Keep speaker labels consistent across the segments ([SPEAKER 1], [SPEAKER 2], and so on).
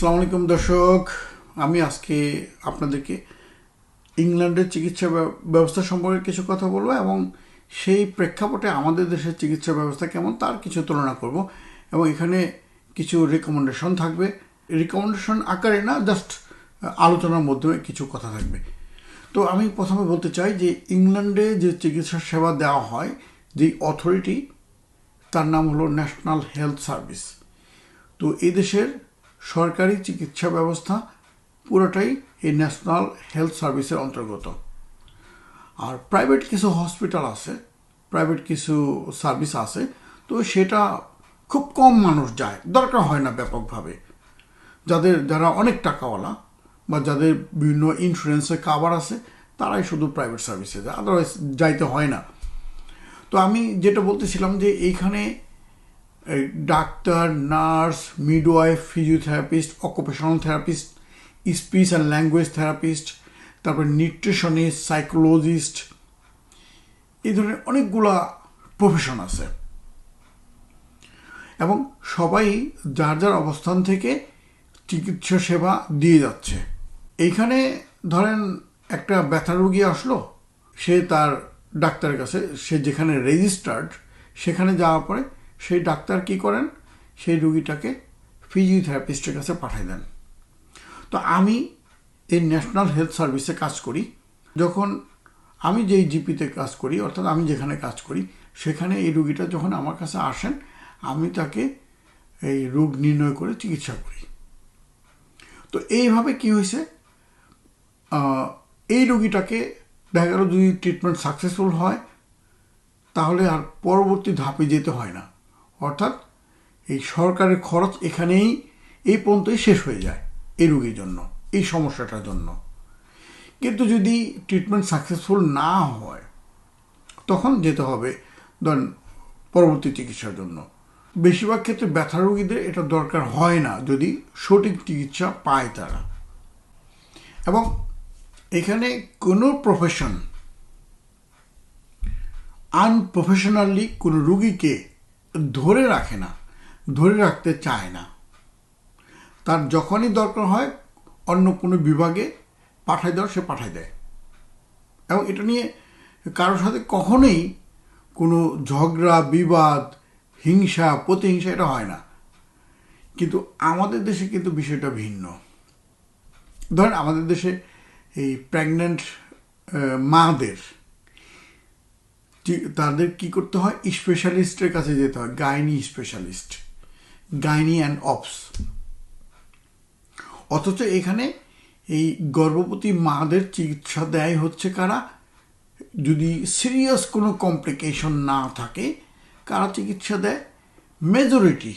[SPEAKER 1] আসসালামু আলাইকুম দর্শক। আমি আজকে আপনাদেরকে ইংল্যান্ডের চিকিৎসা ব্যব- ব্যবস্থা সম্পর্কে কিছু কথা বলব এবং সেই প্রেক্ষাপটে আমাদের দেশের চিকিৎসা ব্যবস্থা কেমন তার কিছু তুলনা করব এবং এখানে কিছু রেকমেন্ডেশন থাকবে। রিকমেন্ডেশন আকারে না জাস্ট আলোচনার মাধ্যমে কিছু কথা থাকবে। তো আমি প্রথমে বলতে চাই যে ইংল্যান্ডে যে চিকিৎসা সেবা দেওয়া হয়, যে অথরিটি তার নাম হলো ন্যাশনাল হেলথ সার্ভিস তো এই দেশের সরকারি চিকিৎসা ব্যবস্থা পুরোটাই এই ন্যাশনাল হেলথ সার্ভিসের অন্তর্গত। আর প্রাইভেট কিছু হসপিটাল আছে, প্রাইভেট কিছু সার্ভিস আছে, তো সেটা খুব কম মানুষ যায়। দরকার হয় না ব্যাপকভাবে। যাদের, যারা অনেক টাকাওয়ালা বা যাদের বিভিন্ন ইন্স্যুরেন্সের কাভার আছে, তারাই শুধু প্রাইভেট সার্ভিসে যায়। আদারওয়াইজ যাইতে হয় না। তো আমি যেটা বলতেছিলাম যে এইখানে এই doctor nurse midwife physiotherapist occupational therapist speech and language therapist তারপর নিউট্রিশনিস্ট সাইকোলজিস্ট এই ধরনের অনেকগুলা প্রফেশন আছে। এবং সবাই যার যার অবস্থান থেকে চিকিৎসা সেবা দিয়ে যাচ্ছে। এইখানে ধরেন একটা ব্যথা রোগী আসলো, সে তার ডাক্তারের কাছে, সে যেখানে রেজিস্টার্ড সেখানে যাওয়ার পরে সেই ডাক্তার কি করেন? সেই রুগীটাকে ফিজিওথেরাপিস্টের কাছে পাঠিয়ে দেন। তো আমি এই ন্যাশনাল হেলথ সার্ভিসে কাজ করি। যখন আমি যেই জিপিতে কাজ করি, অর্থাৎ আমি যেখানে কাজ করি, সেখানে এই রুগীটা যখন আমার কাছে আসেন, আমি তাকে এই রোগ নির্ণয় করে চিকিৎসা করি। তো এইভাবে কি হয়েছে? এই রুগীটাকে দেখা গেল যদি ট্রিটমেন্ট সাকসেসফুল হয়, তাহলে আর পরবর্তী ধাপে যেতে হয় না। অর্থাৎ এই সরকারের খরচ এখানেই এই পর্যন্তই শেষ হয়ে যায় এই রোগীর জন্য, এই সমস্যাটার জন্য। কিন্তু যদি ট্রিটমেন্ট সাকসেসফুল না হয়, তখন যেতে হবে ধরেন পরবর্তী চিকিৎসার জন্য। বেশিরভাগ ক্ষেত্রে ব্যথা রোগীদের এটা দরকার হয় না যদি সঠিক চিকিৎসা পায় তারা। এবং এখানে কোনো প্রফেশন আনপ্রফেশনালি কোনো রুগীকে ধরে রাখে না, ধরে রাখতে চায় না। তার যখনই দরকার হয়, অন্য কোনো বিভাগে পাঠায় দেওয়ার সে পাঠায় দেয়। এবং এটা নিয়ে কারোর সাথে কখনোই কোনো ঝগড়া, বিবাদ, হিংসা, প্রতিহিংসা এটা হয় না। কিন্তু আমাদের দেশে কিন্তু বিষয়টা ভিন্ন। ধরেন আমাদের দেশে এই প্রেগনেন্ট মাদের তাদের কি করতে হয়? স্পেশালিস্টের কাছে যেতে হয় gynae specialist gynae and obs অথচ এখানে এই গর্ভবতী মাদের চিকিৎসা দেয় হচ্ছে কারা? যদি সিরিয়াস কোনো কমপ্লিকেশন না থাকে, কারা চিকিৎসা দেয়? মেজরিটি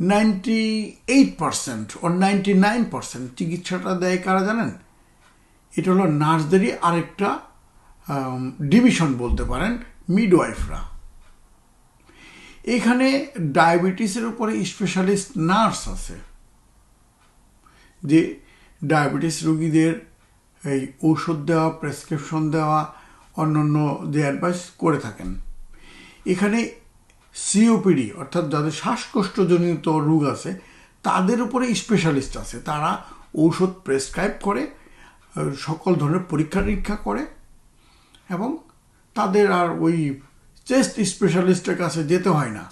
[SPEAKER 1] নাইনটি এইট পার্সেন্ট ও নাইনটি নাইন পার্সেন্ট চিকিৎসাটা দেয় কারা জানেন? এটা হলো নার্সদেরই আরেকটা ডিভিশন বলতে পারেন মিডওয়াইফরা। এখানে ডায়াবেটিসের উপরে স্পেশালিস্ট নার্স আছে। যে ডায়াবেটিস রোগীদের এই ঔষধ দেওয়া, প্রেসক্রিপশন দেওয়া, অন্যান্য যে অ্যাডভাইস করে থাকেন। এখানে সিওপিডি, অর্থাৎ যাদের শ্বাসকষ্টজনিত রোগ আছে, তাদের উপরে স্পেশালিস্ট আছে। তারা ঔষধ প্রেসক্রাইব করে, সকল ধরনের পরীক্ষা নিরীক্ষা করে এবং তাদের আর ওই চেস্ট স্পেশালিস্টের কাছে যেতে হয় না।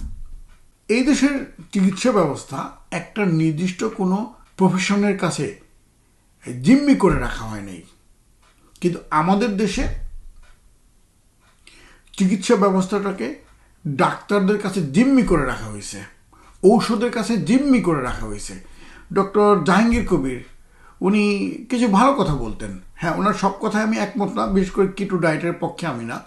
[SPEAKER 1] এই দেশের চিকিৎসা ব্যবস্থা একটা নির্দিষ্ট কোনো প্রফেশনের কাছে জিম্মি করে রাখা হয় নাই। কিন্তু আমাদের দেশে চিকিৎসা ব্যবস্থাটাকে ডাক্তারদের কাছে জিম্মি করে রাখা হয়েছে, ঔষধের কাছে জিম্মি করে রাখা হয়েছে। ডক্টর জাহাঙ্গীর কবির উনি কিছু ভালো কথা বলতেন। হ্যাঁ ওনার সব কথায় আমি একমত না, বিশেষ করে কিটু ডায়েটের পক্ষে আমি না।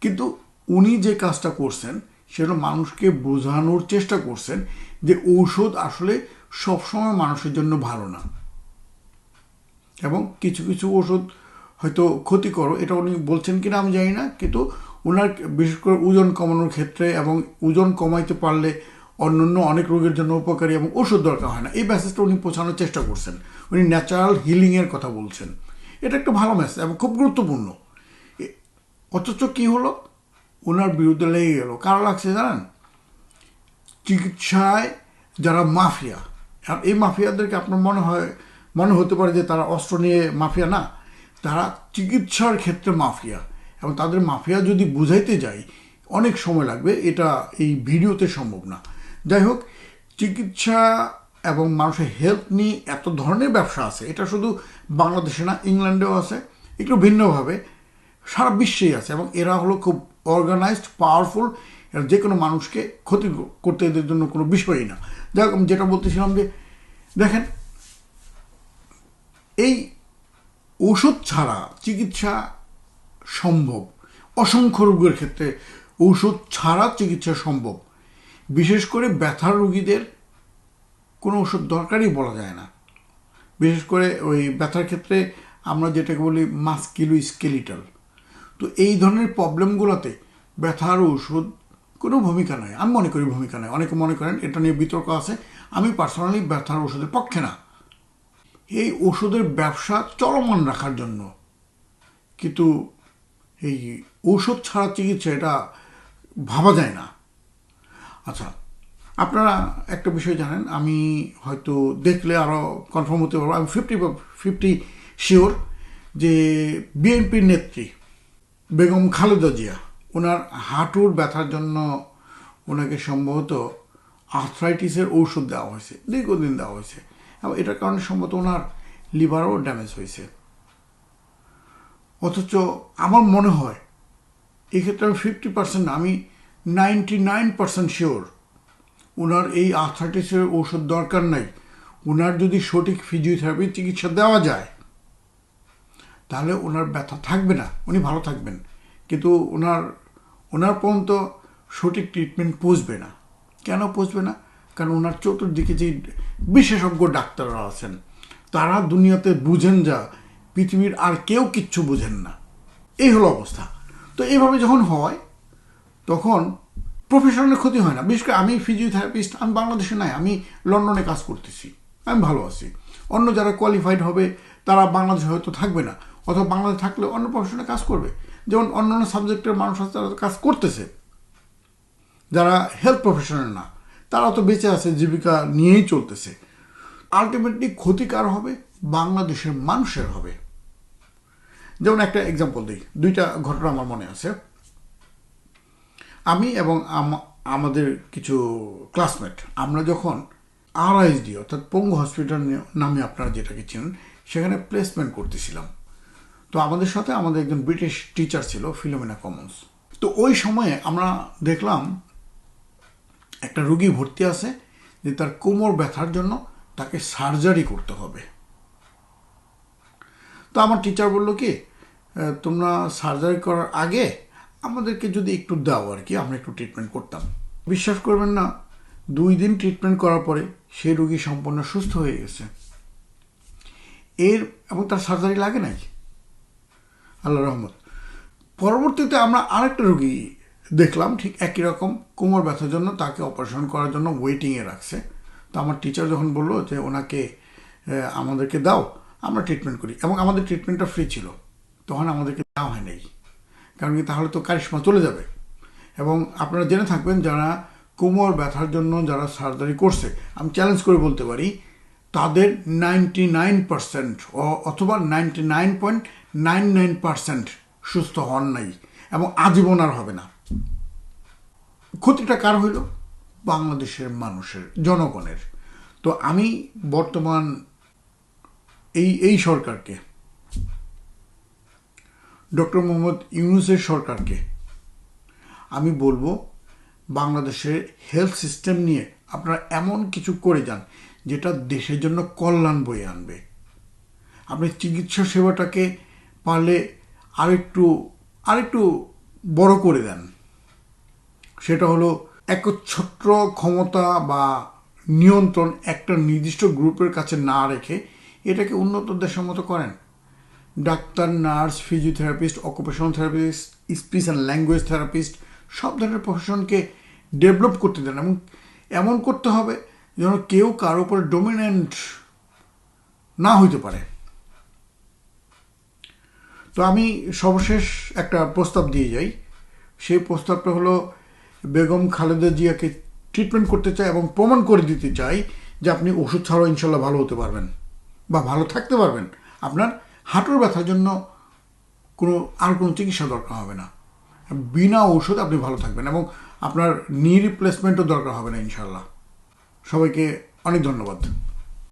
[SPEAKER 1] কিন্তু উনি যে কাজটা করছেন, সেটা মানুষকে বোঝানোর চেষ্টা করছেন যে ঔষধ আসলে সবসময় মানুষের জন্য ভালো না। এবং কিছু কিছু ওষুধ হয়তো ক্ষতিকর, এটা উনি বলছেন কিনা আমি জানি না, কিন্তু ওনার বিশেষ করে ওজন কমানোর ক্ষেত্রে এবং ওজন কমাইতে পারলে অন্যান্য অনেক রোগের জন্য উপকারী এবং ওষুধ দরকার হয় না। এই মেসেজটা উনি পৌঁছানোর চেষ্টা করছেন। উনি ন্যাচারাল হিলিংয়ের কথা বলছেন। এটা একটা ভালো মেসেজ এবং খুব গুরুত্বপূর্ণ। অথচ কি হলো? ওনার বিরুদ্ধে লেগে গেল। কারও লাগছে জানেন? চিকিৎসায় যারা মাফিয়া, আর এই মাফিয়াদেরকে আপনার মনে হয়, মনে হতে পারে যে তারা অস্ত্র নিয়ে মাফিয়া না, তারা চিকিৎসার ক্ষেত্রে মাফিয়া এবং তাদের মাফিয়া যদি বুঝাইতে যাই, অনেক সময় লাগবে। এটা এই ভিডিওতে সম্ভব না। যাই হোক, চিকিৎসা এবং মানুষের হেলথ নিয়ে এত ধরনের ব্যবসা আছে, এটা শুধু বাংলাদেশে না, ইংল্যান্ডেও আছে, একটু ভিন্নভাবে, সারা বিশ্বেই আছে এবং এরা হলো খুব অর্গানাইজড পাওয়ারফুল যে কোনো মানুষকে ক্ষতি করতে এদের জন্য কোনো বিষয়ই না। যাই হোক যেটা বলতেছিলাম যে, দেখেন, এই ওষুধ ছাড়া চিকিৎসা সম্ভব, অসংখ্য রোগের ক্ষেত্রে ঔষধ ছাড়া চিকিৎসা সম্ভব, বিশেষ করে ব্যথার রোগীদের কোনো ওষুধ দরকারই বলা যায় না। বিশেষ করে ওই ব্যথার ক্ষেত্রে আমরা যেটাকে বলি মাস্কিলো স্কেলিটাল তো এই ধরনের প্রবলেমগুলোতে ব্যথার ওষুধ কোনো ভূমিকা নয়। আমি মনে করি ভূমিকা নয়। অনেকে মনে করেন এটা নিয়ে বিতর্ক আছে। আমি পার্সোনালি ব্যথার ওষুধের পক্ষে না। এই ওষুধের ব্যবসা চলমান রাখার জন্য। কিন্তু এই ঔষধ ছাড়া চিকিৎসা এটা ভাবা যায় না। আচ্ছা আপনারা একটা বিষয় জানেন, আমি হয়তো দেখলে আরও কনফার্ম হতে পারব আমি ফিফটি ফিফটি শিওর যে বিএনপির নেত্রী বেগম খালেদা জিয়া, ওনার হাঁটুর ব্যথার জন্য ওনাকে সম্ভবত আর্থ্রাইটিসের ঔষধ দেওয়া হয়েছে, দীর্ঘদিন দেওয়া হয়েছে। এবং এটার কারণে সম্ভবত ওনার লিভারও ড্যামেজ হয়েছে। অথচ আমার মনে হয়, এক্ষেত্রে আমি ফিফটি পার্সেন্ট আমি নাইনটি নাইন পার্সেন্ট শিওর ওনার এই আর্থাইটিসের ওষুধ দরকার নাই। ওনার যদি সঠিক ফিজিওথেরাপি চিকিৎসা দেওয়া যায়, তাহলে ওনার ব্যথা থাকবে না, উনি ভালো থাকবেন। কিন্তু ওনার ওনার পর্যন্ত সঠিক ট্রিটমেন্ট পৌঁছবে না। কেন পৌঁছবে না? কারণ ওনার চতুর্দিকে যে বিশেষজ্ঞ ডাক্তাররা আছেন, তারা দুনিয়াতে বুঝেন যা, পৃথিবীর আর কেউ কিচ্ছু বুঝেন না। এই হলো অবস্থা। তো এইভাবে যখন হয়, তখন প্রফেশনের ক্ষতি হয় না। বিশেষ করে আমি ফিজিওথেরাপিস্ট আমি বাংলাদেশে নাই, আমি লন্ডনে কাজ করতেছি। আমি ভালো আছি। অন্য যারা কোয়ালিফাইড হবে, তারা বাংলাদেশে হয়তো থাকবে না। অথবা বাংলাদেশে থাকলে অন্য প্রফেশনে কাজ করবে। যেমন অন্য অন্য সাবজেক্টের মানুষ আছে, তারা কাজ করতেছে। যারা হেলথ প্রফেশনাল না, তারা তো বেঁচে আছে, জীবিকা নিয়েই চলতেছে। আলটিমেটলি ক্ষতিকার হবে? বাংলাদেশের মানুষের হবে। যেমন একটা এক্সাম্পল দিই। দুইটা ঘটনা আমার মনে আছে। আমি এবং আমাদের কিছু ক্লাসমেট আমরা যখন আরআইএসডি অর্থাৎ পঙ্গু হসপিটাল নামে আপনারা যেটাকে চিনেন, সেখানে প্লেসমেন্ট করতেছিলাম। তো আমাদের সাথে আমাদের একজন ব্রিটিশ টিচার ছিল ফিলোমিনা কমন্স তো ওই সময়ে আমরা দেখলাম, একটা রুগী ভর্তি আছে, যে তার কোমর ব্যথার জন্য তাকে সার্জারি করতে হবে। তো আমার টিচার বলল কি তোমরা সার্জারি করার আগে আমাদেরকে যদি একটু দাও আর কি, আমরা একটু ট্রিটমেন্ট করতাম। বিশ্বাস করবেন না, দুই দিন ট্রিটমেন্ট করার পরে সেই রুগী সম্পূর্ণ সুস্থ হয়ে গেছে। এর, এবং তার সার্জারি লাগে নাই। আল্লাহ রহমত। পরবর্তীতে আমরা আরেকটা রুগী দেখলাম, ঠিক একই রকম, কোমর ব্যথার জন্য, তাকে অপারেশন করার জন্য ওয়েটিংয়ে রাখছে। তো আমার টিচার যখন বলল যে, ওনাকে আমাদেরকে দাও, আমরা ট্রিটমেন্ট করি। এবং আমাদের ট্রিটমেন্টটা ফ্রি ছিল। তখন আমাদেরকে দেওয়া হয় নাই। কারণ কি তাহলে তো কারিশমা চলে যাবে। এবং আপনারা জেনে থাকবেন যারা কোমর ব্যথার জন্য যারা সার্জারি করছে, আমি চ্যালেঞ্জ করে বলতে পারি, তাদের নাইনটি নাইন পারসেন্ট অথবা ninety nine point nine nine percent সুস্থ হন নাই এবং আজীবন আর হবে না। ক্ষতিটা কার হইল? বাংলাদেশের মানুষের, জনগণের। তো আমি বর্তমান এই এই সরকারকে ডক্টর মোহাম্মদ ইউনুসের সরকারকে। আমি বলব, বাংলাদেশের হেলথ সিস্টেম নিয়ে আপনারা এমন কিছু করে যান, যেটা দেশের জন্য কল্যাণ বয়ে আনবে। আপনি চিকিৎসা সেবাটাকে পারলে আরেকটু আরেকটু বড় করে দেন। সেটা হলো একচ্ছত্র ক্ষমতা বা নিয়ন্ত্রণ একটা নির্দিষ্ট গ্রুপের কাছে না রেখে এটাকে উন্নত দেশের মতো করেন। Doctor nurse physiotherapist occupational therapist speech and language therapist সব ধরনের প্রফেশনকে ডেভেলপ করতে দেন এবং এমন করতে হবে যেন কেউ কারও উপরে ডোমিনেন্ট না হইতে পারে। তো আমি সর্বশেষ একটা প্রস্তাব দিয়ে যাই। সেই প্রস্তাবটা হলো, বেগম খালেদা জিয়াকে ট্রিটমেন্ট করতে চাই এবং প্রমাণ করে দিতে চাই যে আপনি ওষুধ ছাড়াও ইনশাল্লাহ ভালো হতে পারবেন বা ভালো থাকতে পারবেন। আপনার হাঁটুর ব্যথার জন্য কোনো, আর কোনো চিকিৎসা দরকার হবে না। বিনা ঔষধ আপনি ভালো থাকবেন এবং আপনার নি রিপ্লেসমেন্টও দরকার হবে না ইনশাল্লাহ সবাইকে অনেক ধন্যবাদ।